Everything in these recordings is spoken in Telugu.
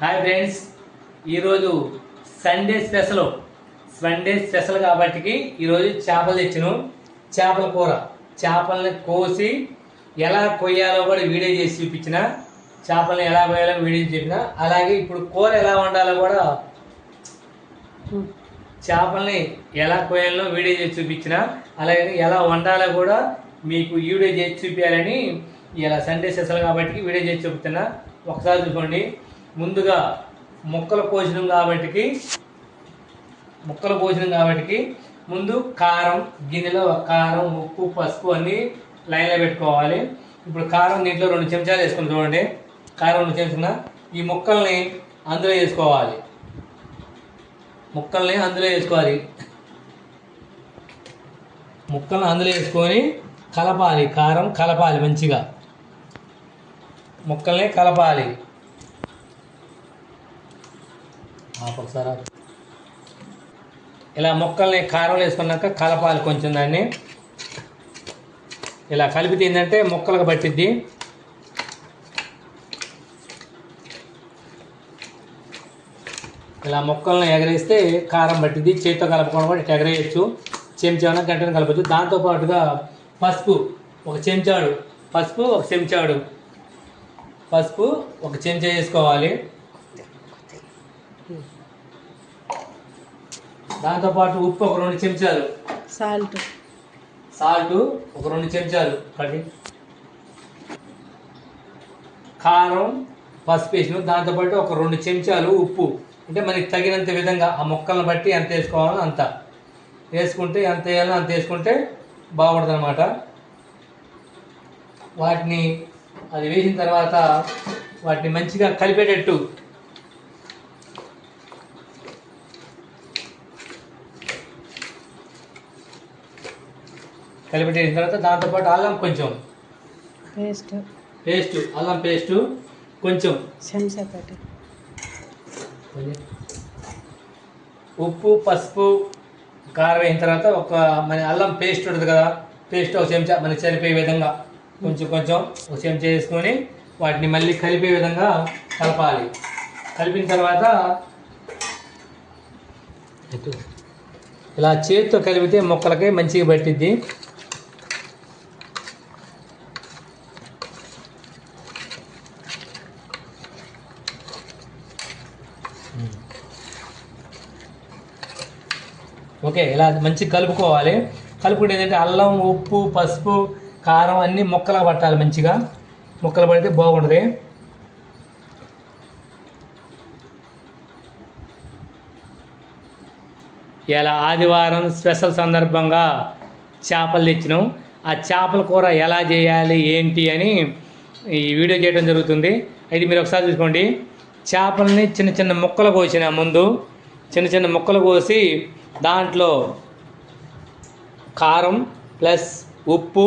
హాయ్ ఫ్రెండ్స్ ఈరోజు సండే స్పెషల్ సండే స్పెషల్ కాబట్టి ఈరోజు చేపలు తెచ్చాను. చేపల కూర చేపల్ని కోసి ఎలా కొయ్యాలో కూడా వీడియో చేసి చూపించిన. చేపల్ని ఎలా కొయ్యాలో వీడియో చేసి చెప్పిన అలాగే ఇప్పుడు కూర ఎలా వండాలో కూడా చేపల్ని ఎలా కొయ్యాలో వీడియో చేసి చూపించిన. అలాగే ఎలా వండాలో కూడా మీకు వీడియో చేసి చూపించాలని ఇలా సండే స్పెషల్ కాబట్టి వీడియో చేసి చూపుతున్నా ఒకసారి చూసుకోండి. ముందుగా ముక్కలు పోషణం కాబట్టి ముక్కలు భోజనం కాబట్టి ముందు కారం గిన్నెలో కారం ఉప్పు పసుపు అన్ని లైన్లో పెట్టుకోవాలి. ఇప్పుడు కారం దీంట్లో రెండు చెంచాలు వేసుకుని చూడండి. కారం రెండు చెంచుకున్న ఈ ముక్కల్ని అందులో వేసుకోవాలి. ముక్కల్ని అందులో వేసుకోవాలి. ముక్కల్ని అందులో వేసుకొని కలపాలి. కారం కలపాలి మంచిగా. ముక్కల్ని కలపాలి. ఒకసారి ఇలా ముక్కల్ని కారం వేసుకున్నాక కలపాలి కొంచెం దాన్ని. ఇలా కలిపితే ఏంటంటే ముక్కలకు పట్టిద్ది. ఇలా ముక్కలను ఎగరేస్తే కారం పట్టిద్ది. చేతితో కలపకుండా కూడా ఎగరేయచ్చు. చెంచాను గంటను కలపచ్చు. దాంతోపాటుగా పసుపు ఒక చెంచాడు. పసుపు ఒక చెంచాడు. పసుపు ఒక చెంచా వేసుకోవాలి. దాంతోపాటు ఉప్పు ఒక రెండు చెంచాలు. సాల్ట్. సాల్ట్ ఒక రెండు చెంచాలు. పడి కారం పసుపు వేసిన దాంతోపాటు ఒక రెండు చెంచాలు ఉప్పు. అంటే మనకి తగినంత విధంగా ఆ ముక్కలను బట్టి ఎంత వేసుకోవాలో అంత. వేసుకుంటే ఎంత వేయాలో అంత వేసుకుంటే బాగుంటుంది అనమాట వాటిని అది వేసిన తర్వాత వాటిని మంచిగా కలిపేటట్టు కలిపెట్టేసిన తర్వాత దాంతోపాటు అల్లం కొంచెం. పేస్ట్. పేస్ట్ అల్లం పేస్ట్ కొంచెం. చెంచా తోటి ఉప్పు పసుపు కారం అయిన తర్వాత ఒక మన అల్లం పేస్ట్ ఉంటుంది కదా పేస్ట్ ఒక చెంచా మనకి సరిపోయే విధంగా కొంచెం కొంచెం ఒక చెంచా వేసుకొని వాటిని మళ్ళీ కలిపే విధంగా కలపాలి. కలిపిన తర్వాత. ఇలా చేతితో కలిపితే మొక్కలకి మంచిగా పట్టిద్ది. ఓకే ఇలా మంచిగా కలుపుకోవాలి. కలుపుకుంటే ఏంటంటే అల్లం ఉప్పు పసుపు కారం అన్నీ ముక్కలు పట్టాలి మంచిగా. ముక్కలు పడితే బాగుంటుంది. ఇలా ఆదివారం స్పెషల్ సందర్భంగా చేపలు తెచ్చినాం. ఆ చేపల కూర ఎలా చేయాలి ఏంటి అని ఈ వీడియో చేయడం జరుగుతుంది. అయితే మీరు ఒకసారి చూసుకోండి. చేపల్ని చిన్న చిన్న ముక్కలు కోసిన ముందు చిన్న చిన్న ముక్కలు కోసి దాంట్లో కారం ప్లస్ ఉప్పు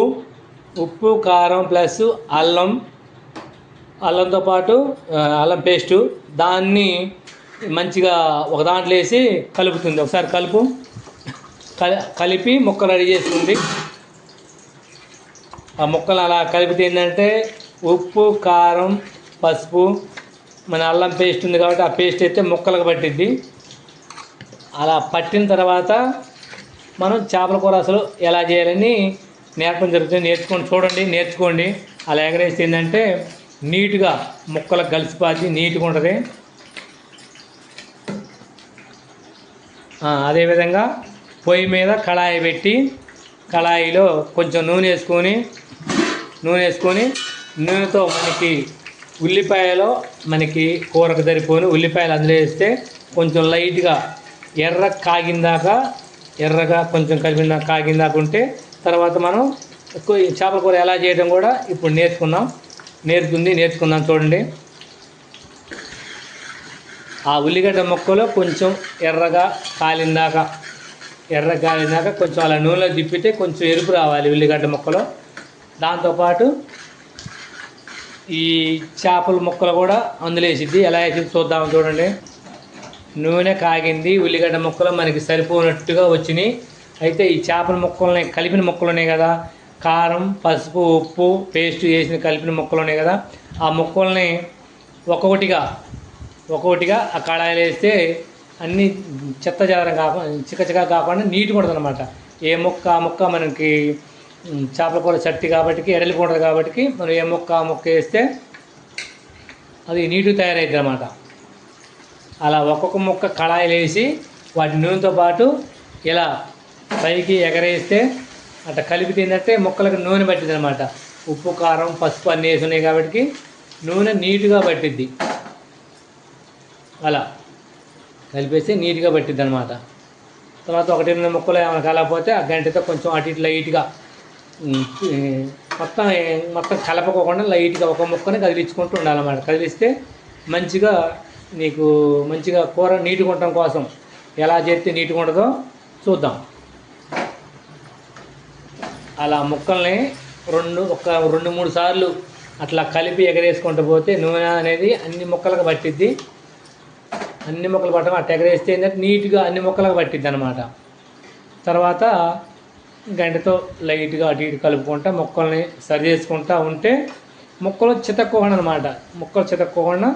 ఉప్పు కారం ప్లస్ అల్లం అల్లంతో పాటు అల్లం పేస్టు. దాన్ని మంచిగా ఒక దాంట్లో వేసి కలుపుతుంది. ఒకసారి కలుపు. కలిపి ముక్క రెడీ చేస్తుంది. ఆ ముక్కలు అలా కలిపితే ఏంటంటే ఉప్పు కారం పసుపు మన అల్లం పేస్ట్ ఉంది కాబట్టి ఆ పేస్ట్ అయితే ముక్కలకు పట్టిద్ది. అలా పట్టిన తర్వాత మనం చేపల కూర అసలు ఎలా చేయాలని నేర్పడం జరుగుతుంది. నేర్చుకొని చూడండి నేర్చుకోండి. అలా ఎగరేస్తే ఏంటంటే నీట్గా ముక్కలకు పాతి నీట్గా ఉంటుంది. అదేవిధంగా పొయ్యి మీద కళాయి పెట్టి కళాయిలో కొంచెం నూనె వేసుకొని నూనె వేసుకొని నూనెతో మనకి ఉల్లిపాయలో మనకి కూరకు సరిపోని ఉల్లిపాయలు అందులో వేస్తే కొంచెం లైట్గా ఎర్ర కాగిందాక ఎర్రగా కొంచెం కలిపిన కాగిందాక ఉంటే తర్వాత మనం ఎక్కువ ఈ చేపల కూర ఎలా చేయడం కూడా ఇప్పుడు నేర్చుకుందాం. నేర్చుకుంది నేర్చుకుందాం చూడండి. ఆ ఉల్లిగడ్డ ముక్కలో కొంచెం ఎర్రగా కాలిందాక ఎర్ర కాలిందాక కొంచెం అలా నూనెలో తిప్పితే కొంచెం ఎరుపు రావాలి ఉల్లిగడ్డ ముక్కలో. దాంతోపాటు ఈ చేపల ముక్కలు కూడా అందులో వేసిద్ది. ఎలా వేసి చూద్దాం చూడండి. నూనె కాగింది ఉల్లిగడ్డ ముక్కలు మనకి సరిపోనట్టుగా వచ్చినాయి. అయితే ఈ చేపల ముక్కలని కలిపిన ముక్కలు ఉన్నాయి కదా. కారం పసుపు ఉప్పు పేస్ట్ వేసిన కలిపిన ముక్కలు ఉన్నాయి కదా. ఆ ముక్కల్ని ఒక్కొక్కటిగా ఒక్కొక్కటిగా ఆ కడాయిలు వేస్తే అన్ని చెత్త చెదరం కాకుండా చిక్క కాకుండా నీటి ఉంటుంది అనమాట ఏ మొక్క ఆ మొక్క మనకి చేపల కూర చట్టి కాబట్టి ఎడలిపోతుంది కాబట్టి మనం ఏ మొక్క ఆ మొక్క వేస్తే అది నీటు తయారైద్ది అనమాట అలా ఒక్కొక్క ముక్క కళాయిలు వేసి వాటి నూనెతో పాటు ఇలా పైకి ఎగరేస్తే అట్లా కలిపి తిందంటే ముక్కలకు నూనె పట్టింది అనమాట ఉప్పు కారం పసుపు అన్నీ వేసి ఉన్నాయి కాబట్టి నూనె నీట్గా పట్టిద్ది. అలా కలిపేసి నీట్గా పట్టిద్ది అనమాట తర్వాత ఒకటి రెండు ముక్కలు ఏమైనా కలకపోతే ఆ గంటతో కొంచెం అటు ఇటు లైట్గా మొత్తం మొత్తం కలపకోకుండా లైట్గా ఒక ముక్కని కదిలించుకుంటూ ఉండాలన్నమాట. కదిలిస్తే మంచిగా నీకు మంచిగా కూర నీట్గా ఉండటం కోసం ఎలా చేస్తే నీట్గా ఉండదో చూద్దాం. అలా ముక్కల్ని రెండు ఒక రెండు మూడు సార్లు అట్లా కలిపి ఎగరేసుకుంటూ పోతే నూనె అనేది అన్ని ముక్కలకు పట్టిద్ది. అన్ని ముక్కలు పట్టడం అట్లా ఎగరేస్తే ఏంటంటే నీట్గా అన్ని ముక్కలకు పట్టిద్ది అనమాట తర్వాత గంటతో లైట్గా అటు ఇటు కలుపుకుంటా ముక్కల్ని సరి చేసుకుంటా ఉంటే ముక్కలు చితక్కోకుండా అనమాట ముక్కలు చితక్కోకుండా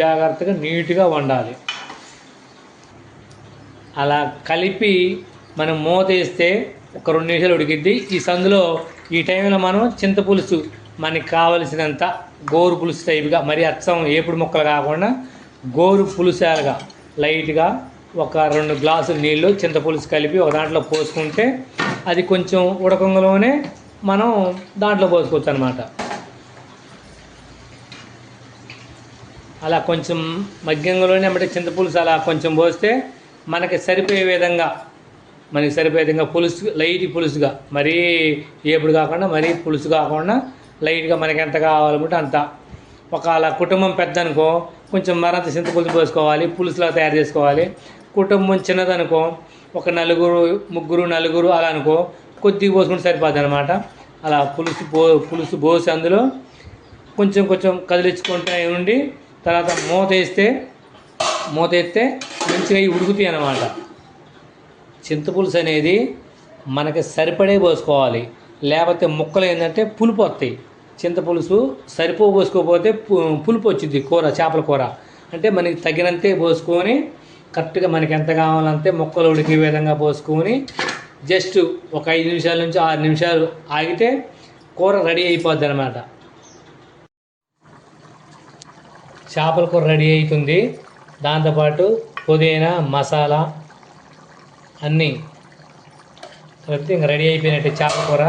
జాగ్రత్తగా నీట్గా వండాలి. అలా కలిపి మనం మూత వేస్తే ఒక రెండు నిమిషాలు ఉడికిద్ది. ఈ సందులో ఈ టైంలో మనం చింతపులుసు మనకి కావలసినంత గోరు పులుసు టైప్గా మరి అచ్చం ఏపుడు ముక్కలు కాకుండా గోరు పులుసాలుగా లైట్గా ఒక రెండు గ్లాసులు నీళ్ళు చింతపులుసు కలిపి ఒక దాంట్లో పోసుకుంటే అది కొంచెం ఉడకంగలోనే మనం దాంట్లో పోసుకోవచ్చు అనమాట అలా కొంచెం మధ్యంలోనే అంటే చింతపులుసు అలా కొంచెం పోస్తే మనకి సరిపోయే విధంగా మనకి సరిపోయే విధంగా పులుసు లైట్ పులుసుగా మరీ ఏపుడు కాకుండా మరీ పులుసు కాకుండా లైట్గా మనకి ఎంత కావాలనుకుంటే అంత. ఒక అలా కుటుంబం పెద్ద అనుకో కొంచెం మరంత చింతపులుసు పోసుకోవాలి పులుసులా తయారు చేసుకోవాలి. కుటుంబం చిన్నదనుకో ఒక నలుగురు ముగ్గురు నలుగురు అలా అనుకో కొద్దిగా పోసుకుంటే సరిపోద్ది అనమాట అలా పులుసు పో పులుసు పోసి అందులో కొంచెం కొంచెం కదిలించుకుంటూ ఉండి తర్వాత మూత వేస్తే మూత వేస్తే మంచిగా ఉడుకుతాయి అన్నమాట. చింతపులుసు అనేది మనకి సరిపడే పోసుకోవాలి. లేకపోతే ముక్కలు ఏంటంటే పులుపు వస్తాయి. చింతపులుసు సరిపో పోసుకోకపోతే పులుపు వచ్చింది కూర చేపల కూర. అంటే మనకి తగినంతే పోసుకొని కరెక్ట్గా మనకి ఎంత కావాలంటే ముక్కలు ఉడికే విధంగా పోసుకొని జస్ట్ ఒక ఐదు నిమిషాల నుంచి ఆరు నిమిషాలు ఆగితే కూర రెడీ అయిపోద్ది అనమాట చేపల కూర రెడీ అవుతుంది దాంతోపాటు పుదీనా మసాలా అన్నీ కలిపితే ఇంకా రెడీ అయిపోయినట్టు చేపల కూర.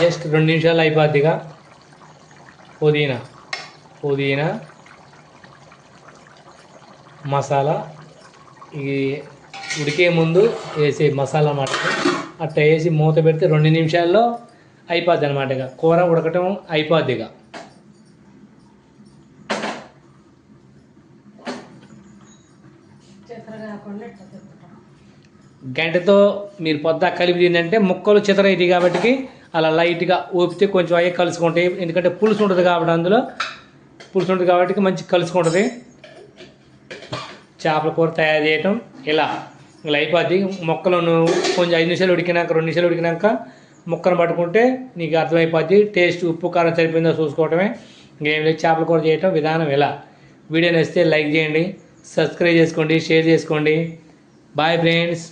జస్ట్ రెండు నిమిషాలు అయిపోద్దిగా. పుదీనా పుదీనా మసాలా. ఇది ఉడికే ముందు వేసే మసాలా అన్నమాట అట్లా వేసి మూత పెడితే రెండు నిమిషాల్లో అయిపోద్ది అనమాట ఇక. కూర ఉడకటం అయిపోద్ది ఇక. గంటతో మీరు పొద్దా కలిపి తిందంటే ముక్కలు చితరైతే కాబట్టి అలా లైట్గా ఊపితే కొంచెం అయ్యే కలుసుకుంటాయి. ఎందుకంటే పులుసు ఉంటుంది కాబట్టి అందులో. పులుసు ఉంటుంది కాబట్టి మంచి కలుసుకుంటుంది. చేపల కూర తయారు చేయటం ఇలా. ఇలా అయిపోద్ది. మొక్కలను కొంచెం ఐదు నిమిషాలు ఉడికినాక రెండు నిమిషాలు ఉడికినాక ముక్కను పట్టుకుంటే నీకు అర్థమైపోద్ది. టేస్ట్ ఉప్పు కారం సరిపోయిందో చూసుకోవటమే. ఇంకేం లేదు. చేపల కూర చేయటం విధానం ఇలా. వీడియో నచ్చితే లైక్ చేయండి. సబ్స్క్రైబ్ చేసుకోండి. షేర్ చేసుకోండి. బాయ్ ఫ్రెండ్స్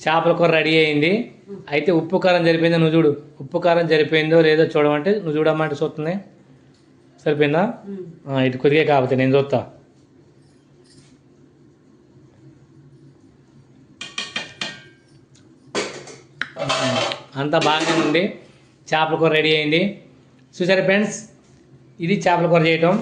చేపల కూర రెడీ అయింది. అయితే ఉప్పు కారం నువ్వు చూడు. ఉప్పు కారం సరిపోయిందో లేదో చూడమంటే నువ్వు చూడమంటే చూస్తుంది సరిపోయిందా? ఇటు కొద్దిగా కాకపోతే నేను చూస్తా. అంతా బాగానే ఉంది. చేపల కూర రెడీ అయింది. చూసారా ఫ్రెండ్స్? ఇది చేపల కూర చేయటం.